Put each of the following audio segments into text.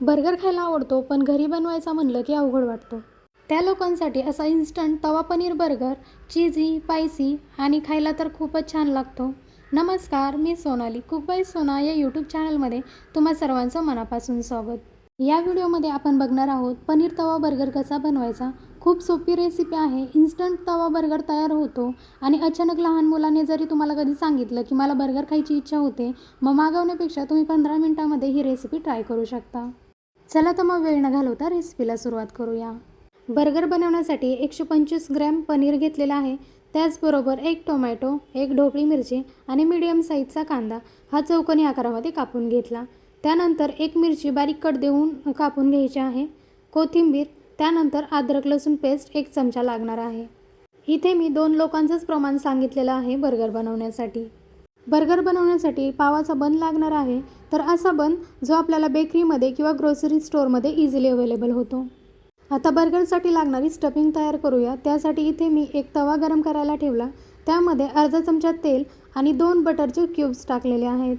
Burger खायला आवडतो पण घरी बनवायचा म्हणलं की अवघड वाटतो. त्या लोकांसाठी असा इन्स्टंट तवा पनीर बर्गर चीझी स्पायसी आणि खायला तर खूपच छान लागतो. नमस्कार मी सोनाली. कुकबाई सोना या यूट्यूब चॅनलमध्ये तुम्हा सर्वांचं मनापासून स्वागत. या व्हिडिओमध्ये आपण बघणार आहोत पनीर तवा बर्गर कसा बनवायचा? खूप सोपी रेसिपी आहे. इन्स्टंट तवा बर्गर तयार होतो आणि अचानक लहान मुलाने जरी तुम्हाला कधी सांगितलं की मला बर्गर खायची इच्छा होते मग मागवण्यापेक्षा तुम्ही पंधरा मिनटामध्ये ही रेसिपी ट्राय करू शकता. चला तर मग वेळ न घालवता रेसिपीला सुरुवात करूया. बर्गर बनवण्यासाठी एकशे पंचवीस ग्रॅम पनीर घेतलेला आहे. त्याचबरोबर एक टोमॅटो एक ढोकळी मिरची आणि मीडियम साईजचा कांदा हा चौकोनी आकारामध्ये कापून घेतला. त्यानंतर एक मिरची बारीक कट देऊन कापून घ्यायची आहे. कोथिंबीर त्यानंतर अद्रक लसूण पेस्ट एक चमचा लागणार आहे. इथे मी दोन लोकांचंच प्रमाण सांगितलेलं आहे बर्गर बनवण्यासाठी. बर्गर बनवण्यासाठी पावाचा बन लागणार आहे. तर असा बन जो आपल्याला बेकरीमध्ये किंवा ग्रोसरी स्टोअरमध्ये इझिली अवेलेबल होतो. आता बर्गरसाठी लागणारी स्टफिंग तयार करूया. त्यासाठी इथे मी एक तवा गरम करायला ठेवला. त्यामध्ये अर्धा चमचा तेल आणि दोन बटरचे क्यूब्स टाकलेले आहेत.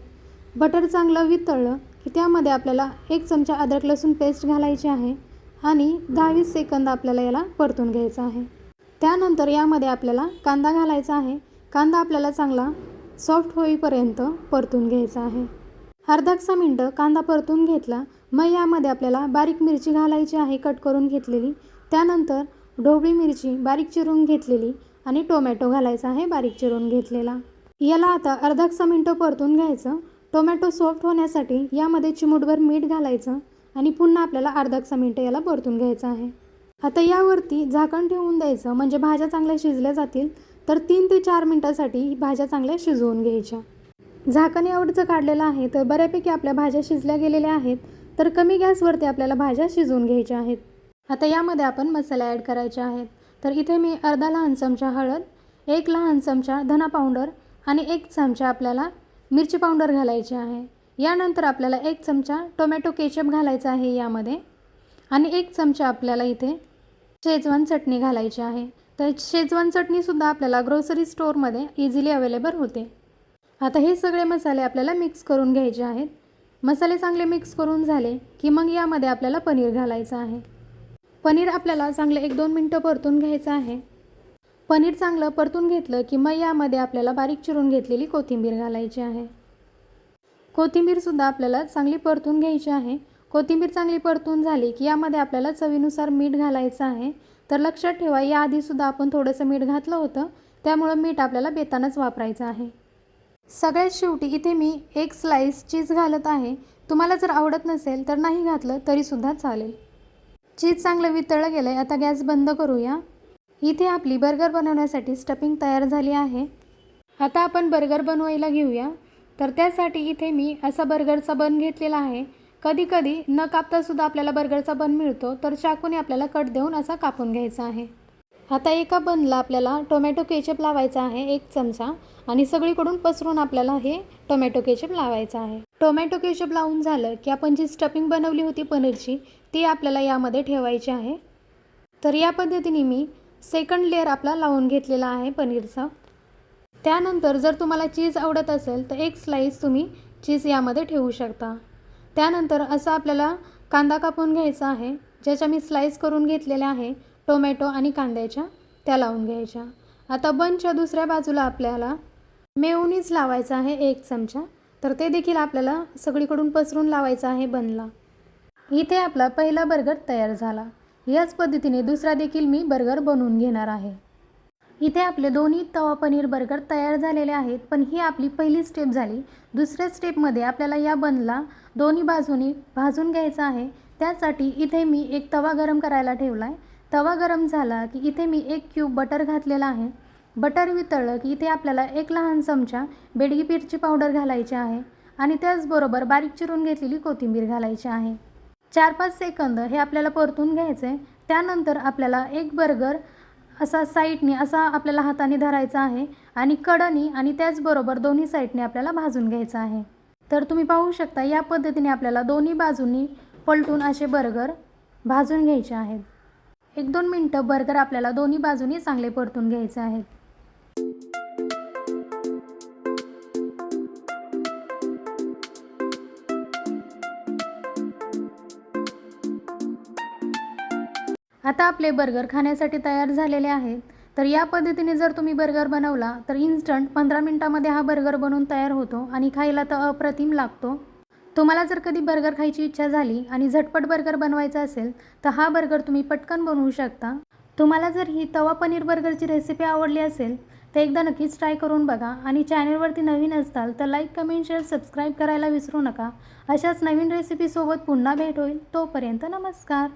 बटर चांगलं वितळलं की त्यामध्ये आपल्याला एक चमचा अद्रक लसूण पेस्ट घालायची आहे आणि दहा वीस सेकंद आपल्याला याला परतून घ्यायचं आहे. त्यानंतर यामध्ये आपल्याला कांदा घालायचा आहे. कांदा आपल्याला चांगला सॉफ्ट होईपर्यंत परतून घ्यायचा आहे. अर्धा मिनटं कांदा परतून घेतला. मग यामध्ये आपल्याला बारीक मिरची घालायची आहे कट करून घेतलेली. त्यानंतर ढोबळी मिरची बारीक चिरून घेतलेली आणि टोमॅटो घालायचा आहे बारीक चिरून घेतलेला. याला आता अर्धा मिनटं परतून घ्यायचं. टोमॅटो सॉफ्ट होण्यासाठी यामध्ये चिमूटभर मीठ घालायचं आणि पुन्हा आपल्याला अर्धा मिनटं याला परतून घ्यायचं आहे. आता यावरती झाकण ठेवून द्यायचं. म्हणजे भाज्या चांगल्या शिजल्या जातील तर तीन ते चार मिनटासाठी भाज्या चांगल्या शिजवून घ्यायच्या. झाकणी एवढंचं काढलेलं आहे तर बऱ्यापैकी आपल्या भाज्या शिजल्या गेलेल्या आहेत तर कमी गॅसवरती आपल्याला भाज्या शिजवून घ्यायच्या आहेत. आता यामध्ये आपण मसाले ॲड करायचे आहेत. तर इथे मी अर्धा लहान चमचा हळद एक लहान चमचा धना पावडर आणि एक चमचा आपल्याला मिरची पावडर घालायची आहे. यानंतर आपल्याला एक चमचा टोमॅटो केचप घालायचा आहे यामध्ये आणि एक चमचा आपल्याला इथे शेजवान चटणी घालायची आहे. तर शेजवान चटणीसुद्धा आपल्याला ग्रोसरी स्टोअरमध्ये इझिली अवेलेबल होते. आता हे सगळे मसाले आपल्याला मिक्स करून घ्यायचे आहेत. मसाले चांगले मिक्स करून झाले की मग यामध्ये आपल्याला पनीर घालायचं आहे. पनीर आपल्याला चांगलं एक दोन मिनटं परतून घ्यायचं आहे. पनीर चांगलं परतून घेतलं की मग यामध्ये आपल्याला बारीक चिरून घेतलेली कोथिंबीर घालायची आहे. कोथिंबीरसुद्धा आपल्याला चांगली परतून घ्यायची आहे. कोथिंबीर चांगली परतून झाली की यामध्ये आपल्याला चवीनुसार मीठ घालायचं आहे. तर लक्षात ठेवा याआधीसुद्धा आपण थोडंसं मीठ घातलं होतं. त्यामुळं मीठ आपल्याला बेतानच वापरायचं आहे. सगळ्यात शेवटी इथे मी एक स्लाईस चीज घालत आहे. तुम्हाला जर आवडत नसेल तर नाही घातलं तरीसुद्धा चालेल. चीज चांगलं वितळलं गेलं आहे आता गॅस बंद करूया. इथे आपली बर्गर बनवण्यासाठी स्टफिंग तयार झाली आहे. आता आपण बर्गर बनवायला घेऊया. तर त्यासाठी इथे मी असा बर्गरचा बन घेतलेला आहे. कधी कधी न कापतासुद्धा आपल्याला बर्गरचा बन मिळतो. तर चाकूने आपल्याला कट देऊन असा कापून घ्यायचा आहे. आता एका बनला आपल्याला टोमॅटो केचप लावायचा आहे एक चमचा आणि सगळीकडून पसरून आपल्याला हे टोमॅटो केचप लावायचं आहे. टोमॅटो केचप लावून झालं की आपण जी स्टफिंग बनवली होती पनीरची ती आपल्याला यामध्ये ठेवायची आहे. तर या पद्धतीने मी सेकंड लेअर आपला लावून घेतलेला आहे पनीरचा. त्यानंतर जर तुम्हाला चीज आवडत असेल तर एक स्लाईस तुम्ही चीज यामध्ये ठेवू शकता. त्यानंतर असं आपल्याला कांदा कापून घ्यायचा आहे ज्याच्या मी स्लाईस करून घेतलेल्या आहे. टोमॅटो आणि कांद्याच्या त्या लावून घ्यायच्या. आता बनच्या दुसऱ्या बाजूला आपल्याला मेवनीज लावायचा आहे एक चमचा. तर ते देखील आपल्याला सगळीकडून पसरून लावायचं आहे बनला. इथे आपला पहिला बर्गर तयार झाला. याच पद्धतीने दुसरा देखील मी बर्गर बनवून घेणार आहे. इथे आपले दोन्ही तवा पनीर बर्गर तयार झालेले आहेत पण ही आपली पहिली स्टेप झाली. दुसऱ्या स्टेपमध्ये आपल्याला या बनला दोन्ही बाजूनी भाजून घ्यायचा आहे. त्यासाठी इथे मी एक तवा गरम करायला ठेवला आहे तवा गरम झाला की इथे मी एक क्यूब बटर घातलेला आहे. बटर वितळलं की इथे आपल्याला एक लहान चमचा बेडगी मिरची पावडर घालायची आहे आणि त्याचबरोबर बारीक चिरून घेतलेली कोथिंबीर घालायची आहे. चार पाच सेकंद हे आपल्याला परतून घ्यायचे त्यानंतर आपल्याला एक बर्गर असा साईडने असा आपल्याला हाताने धरायचा आहे आणि कडनी आणि त्याचबरोबर दोन्ही साईडने आपल्याला भाजून घ्यायचं आहे. तर तुम्ही पाहू शकता या पद्धतीने आपल्याला दोन्ही बाजूंनी पलटून असे बर्गर भाजून घ्यायचे आहेत. एक दोन मिनटं बर्गर आपल्याला दोन्ही बाजूनी चांगले परतून घ्यायचे आहेत. आता आपले बर्गर खाण्यासाठी तयार झालेले आहेत. तर या पद्धतीने जर तुम्ही बर्गर बनवला तर इन्स्टंट पंधरा मिनटामध्ये हा बर्गर बनवून तयार होतो आणि खायला तर अप्रतिम लागतो. तुम्हाला जर कधी बर्गर खायची इच्छा झाली आणि झटपट बर्गर बनवायचा असेल तर हा बर्गर तुम्ही पटकन बनवू शकता. तुम्हाला जर ही तवा पनीर बर्गरची रेसिपी आवडली असेल तर एकदा नक्कीच ट्राय करून बघा आणि चॅनलवरती नवीन असताल तर लाईक कमेंट शेअर सबस्क्राईब करायला विसरू नका. अशाच नवीन रेसिपीसोबत पुन्हा भेट होईल. तोपर्यंत नमस्कार.